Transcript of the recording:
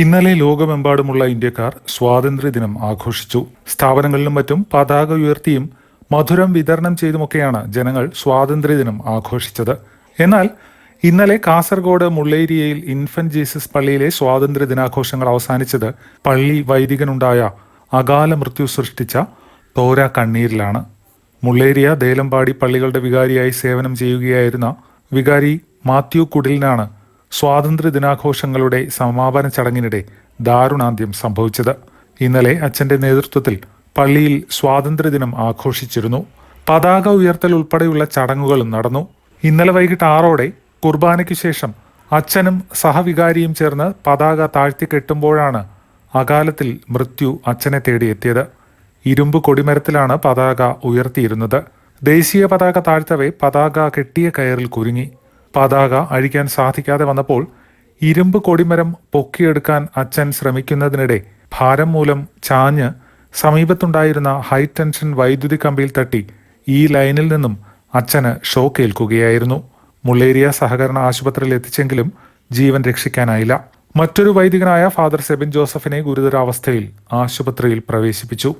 ഇന്നലെ ലോകമെമ്പാടുമുള്ള ഇന്ത്യക്കാർ സ്വാതന്ത്ര്യദിനം ആഘോഷിച്ചു. സ്ഥാപനങ്ങളിലും മറ്റും പതാക ഉയർത്തിയും മധുരം വിതരണം ചെയ്തുമൊക്കെയാണ് ജനങ്ങൾ സ്വാതന്ത്ര്യദിനം ആഘോഷിച്ചത്. എന്നാൽ ഇന്നലെ കാസർഗോഡ് മുള്ളേരിയയിൽ ഇൻഫന്റ് ജീസസ് പള്ളിയിലെ സ്വാതന്ത്ര്യ ദിനാഘോഷങ്ങൾ അവസാനിച്ചത് പള്ളി വൈദികനുണ്ടായ അകാല മൃത്യു സൃഷ്ടിച്ച തോര കണ്ണീരിലാണ്. മുള്ളേരിയ ദേലമ്പാടി പള്ളികളുടെ വികാരിയായി സേവനം ചെയ്യുകയായിരുന്ന വികാരി മാത്യു കുടിലിനാണ് സ്വാതന്ത്ര്യ ദിനാഘോഷങ്ങളുടെ സമാപന ചടങ്ങിനിടെ ദാരുണാന്ത്യം സംഭവിച്ചത്. ഇന്നലെ അച്ഛന്റെ നേതൃത്വത്തിൽ പള്ളിയിൽ സ്വാതന്ത്ര്യദിനം ആഘോഷിച്ചിരുന്നു. പതാക ഉയർത്തൽ ഉൾപ്പെടെയുള്ള ചടങ്ങുകളും നടന്നു. ഇന്നലെ വൈകിട്ട് ആറോടെ കുർബാനയ്ക്ക് ശേഷം അച്ഛനും സഹവികാരിയും ചേർന്ന് പതാക താഴ്ത്തിക്കെട്ടുമ്പോഴാണ് അകാലത്തിൽ മൃത്യു അച്ഛനെ തേടിയെത്തിയത്. ഇരുമ്പ് കൊടിമരത്തിലാണ് പതാക ഉയർത്തിയിരുന്നത്. ദേശീയ പതാക താഴ്ത്തവേ പതാക കെട്ടിയ കയറിൽ കുരുങ്ങി. പതാക അഴിക്കാൻ സാധിക്കാതെ വന്നപ്പോൾ ഇരുമ്പ് കൊടിമരം പൊക്കിയെടുക്കാൻ അച്ഛൻ ശ്രമിക്കുന്നതിനിടെ ഭാരം മൂലം ചാഞ്ഞ് സമീപത്തുണ്ടായിരുന്ന ഹൈ ടെൻഷൻ വൈദ്യുതി കമ്പിയിൽ തട്ടി ഈ ലൈനിൽ നിന്നും അച്ഛന് ഷോക്ക് ഏൽക്കുകയായിരുന്നു. മുള്ളേരിയ സഹകരണ ആശുപത്രിയിൽ എത്തിച്ചെങ്കിലും ജീവൻ രക്ഷിക്കാനായില്ല. മറ്റൊരു വൈദികനായ ഫാദർ സെബിൻ ജോസഫിനെ ഗുരുതരാവസ്ഥയിൽ ആശുപത്രിയിൽ പ്രവേശിപ്പിച്ചു.